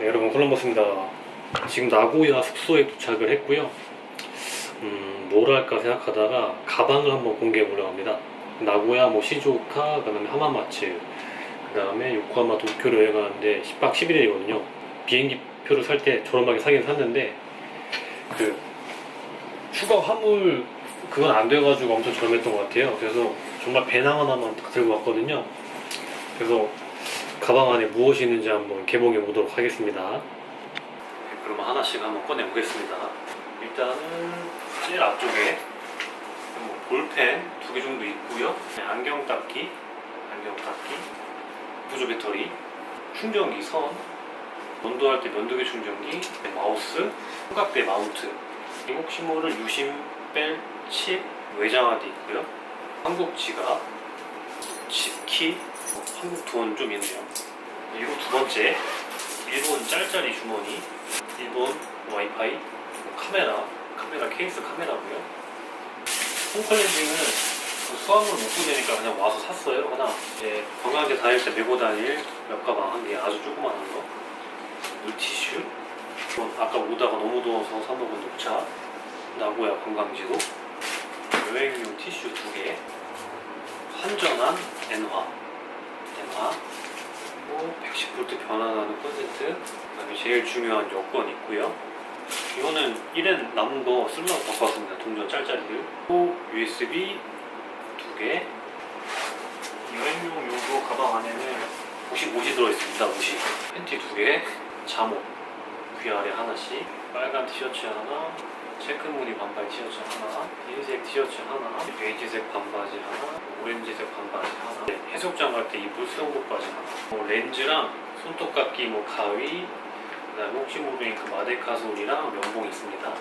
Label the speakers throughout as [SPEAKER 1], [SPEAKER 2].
[SPEAKER 1] 네, 여러분 콜럼버스입니다. 지금 나고야 숙소에 도착을 했고요. 음, 뭘 할까 생각하다가 가방을 한번 공개해 보려고 합니다. 나고야, 뭐 시즈오카, 그다음에 하마마츠, 그다음에 요코하마 도쿄를 여행하는데 10박 11일이거든요. 비행기 표를 살 때 저렴하게 사긴 샀는데 그 추가 화물 그건 안 돼가지고 엄청 저렴했던 것 같아요. 그래서 정말 배낭 하나만 딱 들고 왔거든요. 그래서 가방 안에 무엇이 있는지 한번 개봉해 보도록 하겠습니다. 네, 그럼 하나씩 한번 꺼내 보겠습니다. 일단은 제일 앞쪽에 뭐 볼펜 두 개 정도 있고요. 네, 안경 닦기, 안경 닦기, 보조 배터리, 충전기 선, 면도할 때 면도기 충전기, 네, 마우스, 삼각대 마운트, 혹시 모를 유심 뺄 칩, 외장하드 있고요. 한국 지갑, 칩키, 어, 한국 돈 좀 있네요. 그리고 두 번째, 일본 짤짤이 주머니, 일본 와이파이, 뭐 카메라, 카메라 케이스 카메라고요. 홈클렌징은 그 수화물 못 보내니까 그냥 와서 샀어요. 하나 이제 관광지 다닐 때 메고 다닐 몇 가방 한 개 아주 조그만한 거, 물티슈, 아까 오다가 너무 더워서 사 먹은 녹차, 나고야 관광지도, 여행용 티슈 두 개, 환전한 엔화, 엔화, 그리고 110V 변환하는 콘센트, 그다음에 제일 중요한 여권 있고요. 이거는 1엔 남은 거 갖고 왔습니다. 동전 짤짤이를. 또 USB 두 개. 여행용 요거 가방 안에는 옷이 옷이 들어있습니다. 옷이 팬티 두 개, 잠옷 귀 아래 하나씩, 빨간 티셔츠 하나, 체크 무늬 반팔 티셔츠 하나, 흰색 티셔츠 하나, 베이지색 반바지 하나, 오렌지색 반바지 하나, 네, 해수욕장 갈 때 입을 수영복 바지 하나, 뭐 렌즈랑 손톱깎이, 뭐 가위, 그다음에 혹시 모르니 그 마데카솔이랑 면봉이 있습니다.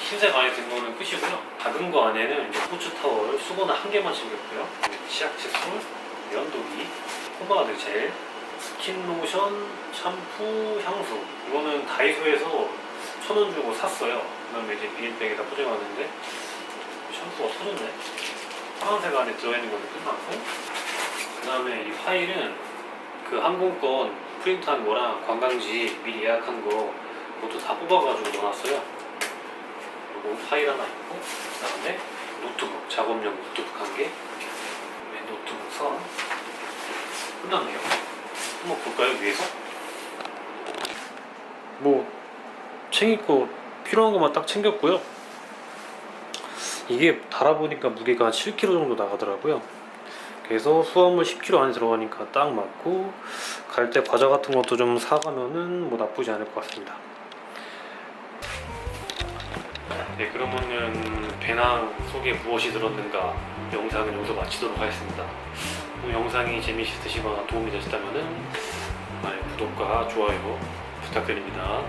[SPEAKER 1] 흰색 안에 든 거는 끝이고요. 작은 거 안에는 스포츠 타월, 수건을 한 개만 챙겼고요. 치약 칫솔, 면도기, 포마드 젤, 스킨 로션, 샴푸, 향수. 이거는 다이소에서 천 원 주고 샀어요. 그다음에 이제 비닐백에다 포장하는데 샴푸가 터졌네. 파란색 안에 들어있는 거는 끝났고 그다음에 이 파일은 그 항공권 프린트한 거랑 관광지 미리 예약한 거 그것도 다 뽑아가지고 넣어놨어요. 그리고 파일 하나 있고 그다음에 노트북 작업용 노트북 한 개, 네, 노트북 선 끝났네요. 한번 볼까요 위에서? 뭐 챙길 거 필요한 것만 딱 챙겼고요. 이게 달아보니까 무게가 한 7kg 정도 나가더라고요. 그래서 수화물 10kg 안에 들어가니까 딱 맞고 갈 때 과자 같은 것도 좀 사가면은 뭐 나쁘지 않을 것 같습니다. 네 그러면은 배낭 속에 무엇이 들었는가 영상을 여기서 마치도록 하겠습니다. 뭐 영상이 재미있으시거나 도움이 되셨다면은 아, 구독과 좋아요 부탁드립니다.